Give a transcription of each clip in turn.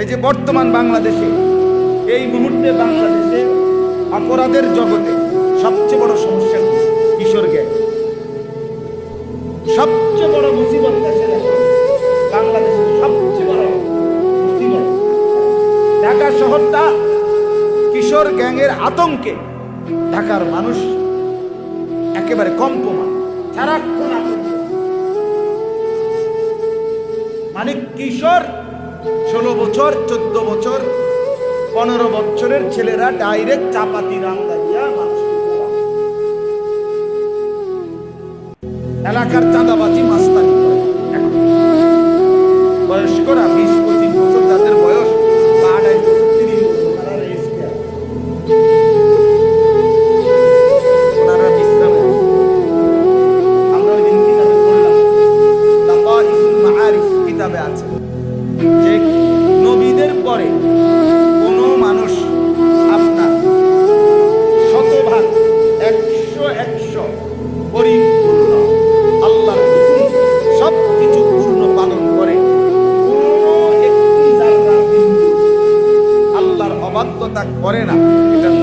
এই যে বর্তমান বাংলাদেশে, এই মুহূর্তে বাংলাদেশে অপরাধের জগতে সবচেয়ে বড় সমস্যা কিশোর গ্যাং সবচেয়ে বড় মুসিবত বাংলাদেশের সবচেয়ে বড় মুসিবত। ঢাকা শহরটা কিশোর গ্যাংয়ের আতঙ্কে ঢাকার মানুষ একেবারে কম কমা সারাক্ষণ মানে কিশোর ষোলো বছর চোদ্দ বছর পনেরো বছরের ছেলেরা ডাইরেক্ট চাপাতি রান্দাইয়া এলাকার চাঁদাবাজি মাস্তানি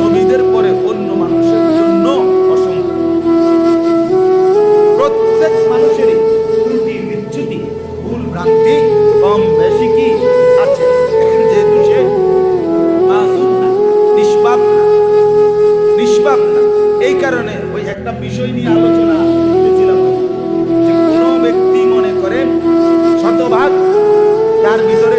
নবীদের পরে অন্য মানুষের জন্য প্রত্যেক মানুষেরই ভুল ভ্রান্তি কম, বেশি কি আছে? যেহেতু নিষ্পাপ নিষ্পাপ এই কারণে ওই একটা বিষয় নিয়ে আলোচনা কোনো ব্যক্তি মনে করেন, শতভাগ তার ভিতরে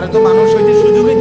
তারা তো মানুষ হইতে সুযোগই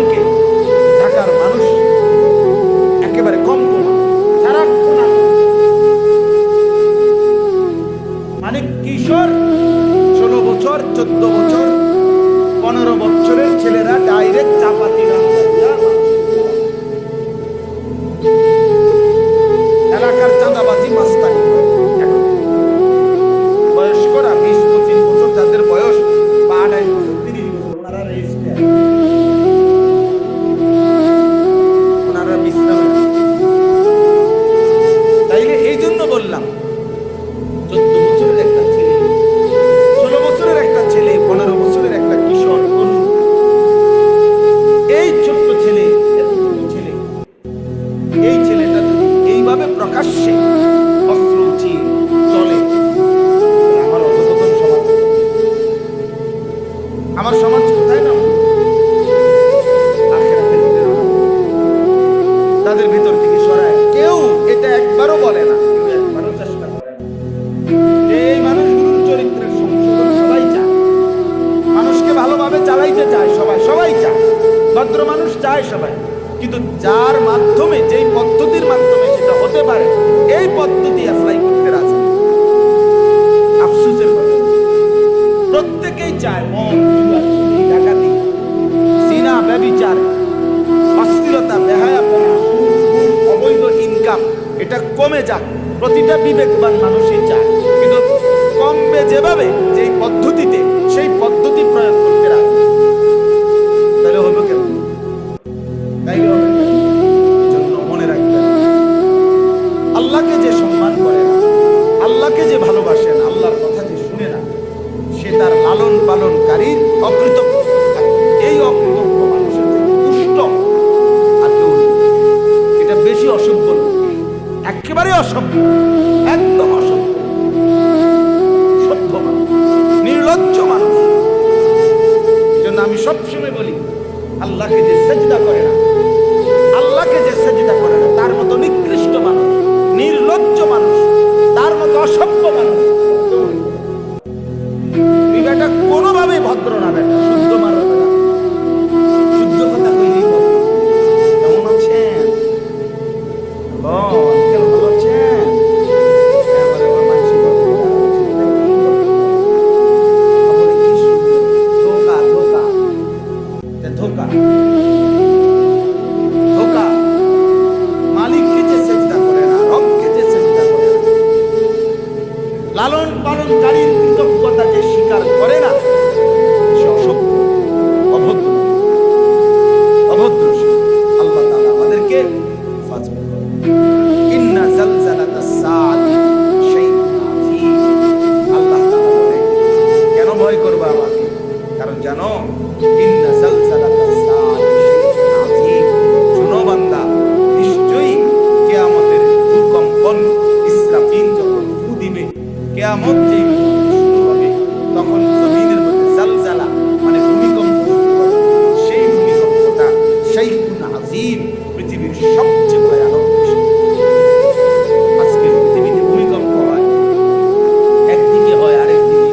রকমকে ভালোভাবে চালাইতে চায় সবাই সবাই চায়। ভদ্র মানুষ চায় সবাই। কিন্তু যার মাধ্যমে, যেই পদ্ধতির মাধ্যমে সেটা হতে পারে, এই পদ্ধতি অ্যাপ্লাই করতে রাজি। আফসোসের কথা। প্রত্যেকেই চায় চুরি ডাকাতি। সিনা, ব্যবিচার, অস্থিরতা অবৈধ ইনকাম এটা কমে যাক। প্রতিটা বিবেকবান মানুষই চায়। একেবারে অসভ্য, একদম অসভ্য। সভ্য মানুষ, নির্লজ্জ মানুষ। জন্য আমি সবসময় বলি, আল্লাহকে যে সেজদা করে না, আল্লাহকে যে সেজদা করে না, তার মতো নিকৃষ্ট মানুষ, নির্লজ্জ মানুষ, তার মতো অসভ্য মানুষ বেটা কোনোভাবেই ভদ্র না, বেটা। কিয়ামত যেই তখন জমিনের মধ্যে জালজালা মানে ভূমিকম্প সেই ভূমিকম্পটা শাইউন আযীম পৃথিবীর সবচেয়ে ভয়ানক পৃথিবীতে ভূমিকম্প হয়, একদিকে হয় আরেক দিকে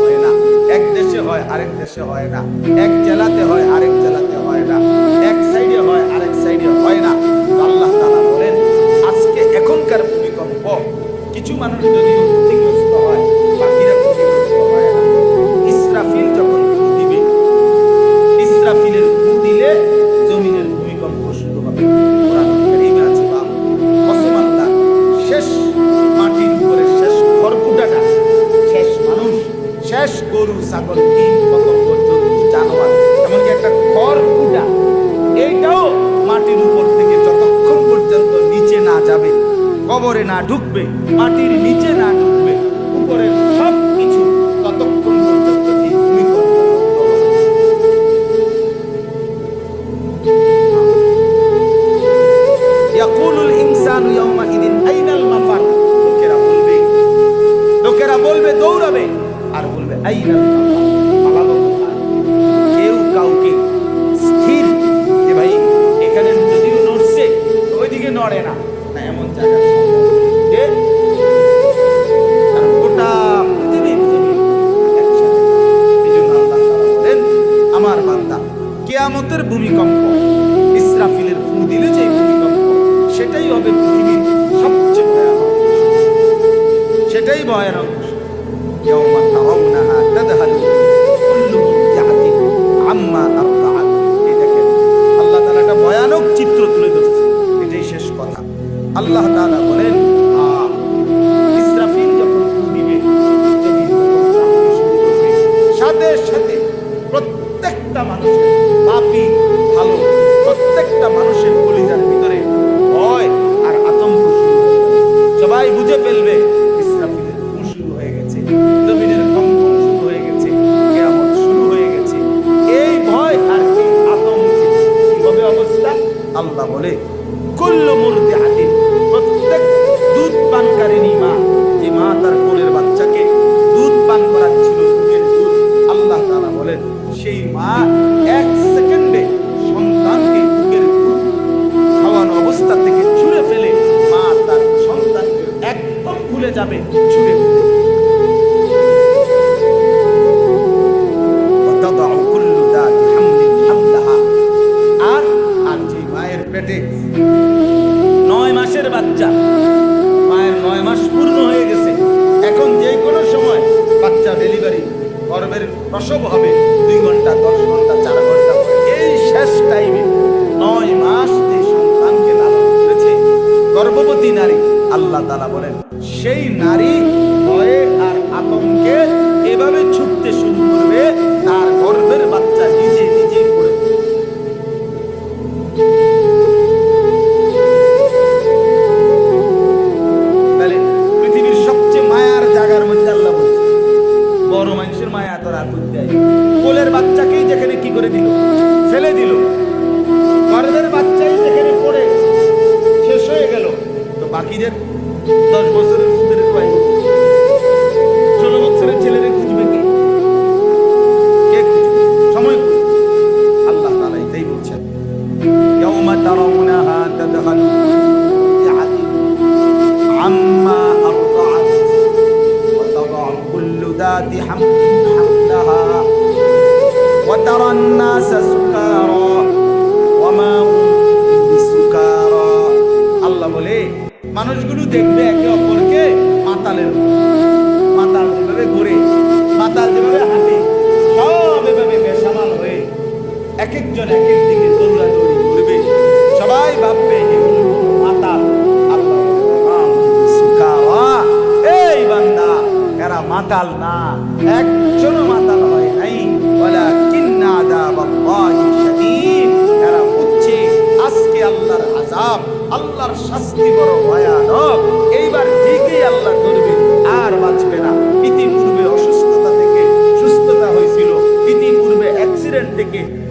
হয় না। এক দেশে হয়, আরেক দেশে হয় না। এক জেলাতে হয়, আরেক জেলাতে হয় না। এক সাইডে হয়, আরেক সাইডে হয় না। আল্লাহ তাআলা বলেন, আজকে এখনকার ভূমিকম্প, কিছু মানুষ যদি কবরে না ঢুকবে, মাটির নিচে না ঢুকবে, উপরে সব কিছু ততক্ষণ আইনাল লোকেরা বলবে লোকেরা বলবে দৌড়াবে, আর বলবে, আইনাল সেটাই ভয়ানক يوم ترونها تذهل كل مرضعة عما أرضعت এই দেখেন আল্লাহ তাআলা একটা ভয়ানক চিত্র তুলে ধরছে এটাই শেষ কথা আল্লাহ তাআলা বলেন আহ, ইসরাফিল যখন ফু দিবে জমিন তখন কাঁপতে শুরু করবে। সাথে সাথে প্রত্যেকটা মানুষের পাপি ভালো প্রত্যেকটা মানুষের কলিজার হবে। দুই ঘণ্টা, দশ ঘণ্টা, চার ঘণ্টা এই শেষ টাইমে নয় মাস যে সন্তানকে লালন করেছে গর্ভবতী নারী, আল্লাহ তালা বলেন, সেই নারী ভয়ে আর আতঙ্কে এভাবে ছুটতে শুরু করবে, তার গর্ভের বাচ্চা নিজে নিজেই পড়ে তাহলে পৃথিবীর সবচেয়ে মায়ার জায়গার মধ্যে আল্লাহ বড় মানুষের মায়া তোর আতুর দেয়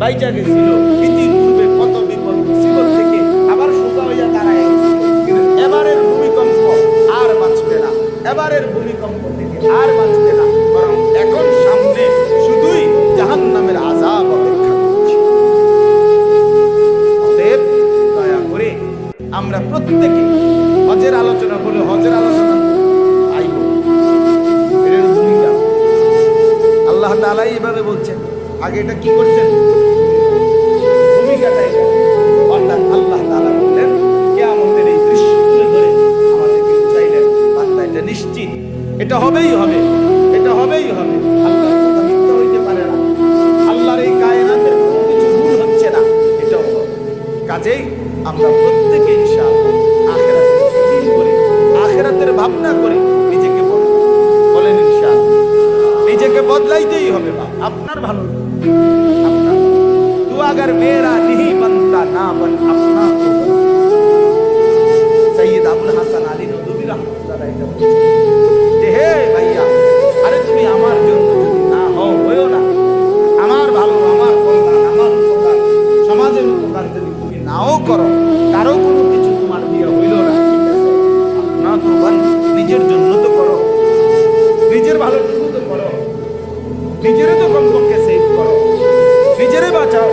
বাইচা গেছিল ইতিপূর্বে কত বিপদ মুসিবত থেকে আবার সোজা হইয়া দাঁড়ায়। এবারের ভূমিকম্প আর বাঁচবে না। এবারের ভূমিকম্প থেকে আর বাঁচবে না। বরং এখন সামনে শুধুই জাহান নামের আজাব অপেক্ষা করছে। অতএব দয়া করে আমরা প্রত্যেকে হজের আলোচনা বলে হজের আলোচনা আল্লাহ তাআলা এইভাবে বলছেন। আগে এটা কি করছেন? সমাজের যদি তুমি নাও করো, কারও কোনো কিছু তোমার দিয়ে হইল না, ঠিক আছে? না তো নিজের জন্য তো করো। নিজের ভালোটুকু তো করো। নিজেরে তো কমপক্ষে সেভ করো। নিজেরে বাঁচাও।